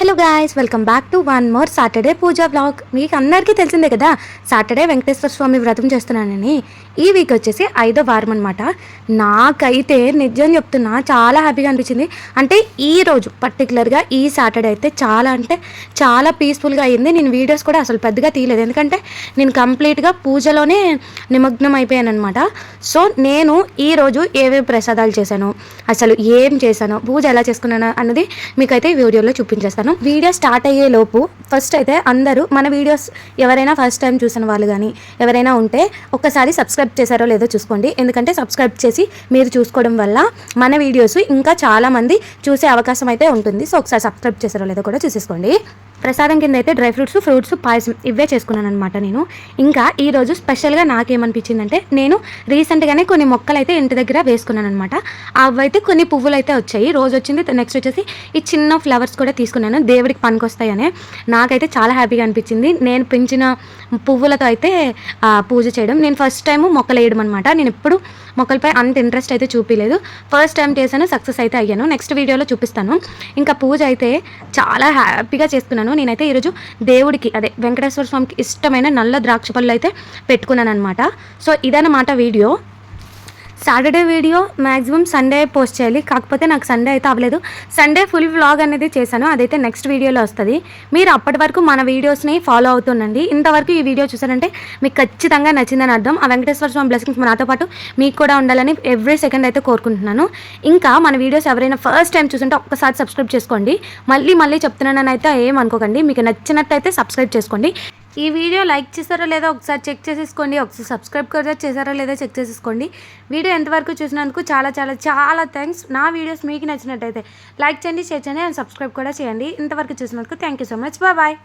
Hello guys welcome back to one more Saturday Pooja blog మీకు అందరికీ తెలిసిందే కదా సాటర్డే వెంకటేశ్వర స్వామి వ్రతం చేస్తున్నానని. ఈ వీక్ వచ్చేసి ఐదో వారం అనమాట నాకైతే నిజం చెప్తున్నా చాలా హ్యాపీగా అనిపించింది. అంటే ఈ రోజు పర్టికులర్గా ఈ సాటర్డే అయితే చాలా అంటే చాలా పీస్ఫుల్గా అయింది. నేను వీడియోస్ కూడా అసలు పెద్దగా తీయలేదు. ఎందుకంటే నేను కంప్లీట్గా పూజలోనే నిమగ్నం అయిపోయాను అనమాట సో నేను ఈరోజు ఏమేమి ప్రసాదాలు చేశాను అసలు ఏం చేశాను పూజ ఎలా చేసుకున్నాను అన్నది మీకైతే వీడియోలో చూపించేస్తాను. వీడియో స్టార్ట్ అయ్యే లోపు ఫస్ట్ అయితే అందరూ మన వీడియోస్ ఎవరైనా ఫస్ట్ టైం చూసిన వాళ్ళు కానీ ఎవరైనా ఉంటే ఒక్కసారి సబ్స్క్రైబ్ చేశారో లేదో చూసుకోండి. ఎందుకంటే సబ్స్క్రైబ్ చేసి మీరు చూసుకోవడం వల్ల మన వీడియోస్ ఇంకా చాలామంది చూసే అవకాశం అయితే ఉంటుంది. సో ఒకసారి సబ్స్క్రైబ్ చేశారో లేదో కూడా చూసేసుకోండి. ప్రసాదం కింద అయితే డ్రై ఫ్రూట్స్ ఫ్రూట్స్ పాయసం ఇవే చేసుకున్నాను అనమాట నేను. ఇంకా ఈరోజు స్పెషల్గా నాకేమనిపించిందంటే నేను రీసెంట్గానే కొన్ని మొక్కలు అయితే ఇంటి దగ్గర వేసుకున్నాను అనమాట అవైతే కొన్ని పువ్వులు అయితే వచ్చాయి. రోజు వచ్చింది నెక్స్ట్ వచ్చేసి ఈ చిన్న ఫ్లవర్స్ కూడా తీసుకున్నాను. దేవుడికి పనికొస్తాయనే. నాకైతే చాలా హ్యాపీగా అనిపించింది. నేను పెంచిన పువ్వులతో అయితే పూజ చేయడం. నేను ఫస్ట్ టైం మొక్కలు వేయడం అనమాట నేను ఎప్పుడు మొక్కలపై అంత ఇంట్రెస్ట్ అయితే చూపించలేదు ఫస్ట్ టైం చేశాను సక్సెస్ అయితే అయ్యాను. నెక్స్ట్ వీడియోలో చూపిస్తాను. ఇంకా పూజ అయితే చాలా హ్యాపీగా చేసుకున్నాను నేనైతే ఈరోజు దేవుడికి అదే వెంకటేశ్వర స్వామికి ఇష్టమైన నల్ల ద్రాక్ష పళ్ళు అయితే పెట్టుకున్నాను అనమాట సో ఇదన్నమాట video Saturday video maximum Sunday post చేయాలి. కాకపోతే నాకు సండే అయితే అవ్వలేదు. సండే ఫుల్ వ్లాగ్ అనేది చేశాను. అదైతే నెక్స్ట్ వీడియోలో వస్తుంది. మీరు అప్పటి వరకు మన వీడియోస్ని ఫాలో అవుతుండండి ఇంతవరకు ఈ వీడియో చూసారంటే మీకు ఖచ్చితంగా నచ్చిందని అర్థం. ఆ వెంకటేశ్వర స్వామి బ్లెస్సింగ్స్ నాతో పాటు మీకు కూడా ఉండాలని ఎవ్రీ సెకండ్ అయితే కోరుకుంటున్నాను. ఇంకా మన వీడియోస్ ఎవరైనా ఫస్ట్ టైం చూస్తుంటే ఒక్కసారి సబ్స్క్రైబ్ చేసుకోండి. మళ్ళీ మళ్ళీ చెప్తున్నానని అయితే ఏం అనుకోకండి. మీకు నచ్చినట్టయితే సబ్స్క్రైబ్ చేసుకోండి. ఈ వీడియో లైక్ చేశారో లేదో ఒకసారి చెక్ చేసేసుకోండి ఒకసారి సబ్స్క్రైబ్ కూడా చేశారో లేదో చెక్ చేసేసుకోండి. వీడియో ఎంతవరకు చూసినందుకు చాలా చాలా చాలా థ్యాంక్స్ నా వీడియోస్ మీకు నచ్చినట్టయితే లైక్ చేయండి షేర్ చేయండి అండ్ సబ్స్క్రైబ్ కూడా చేయండి. ఇంతవరకు చూసినందుకు thank you so much bye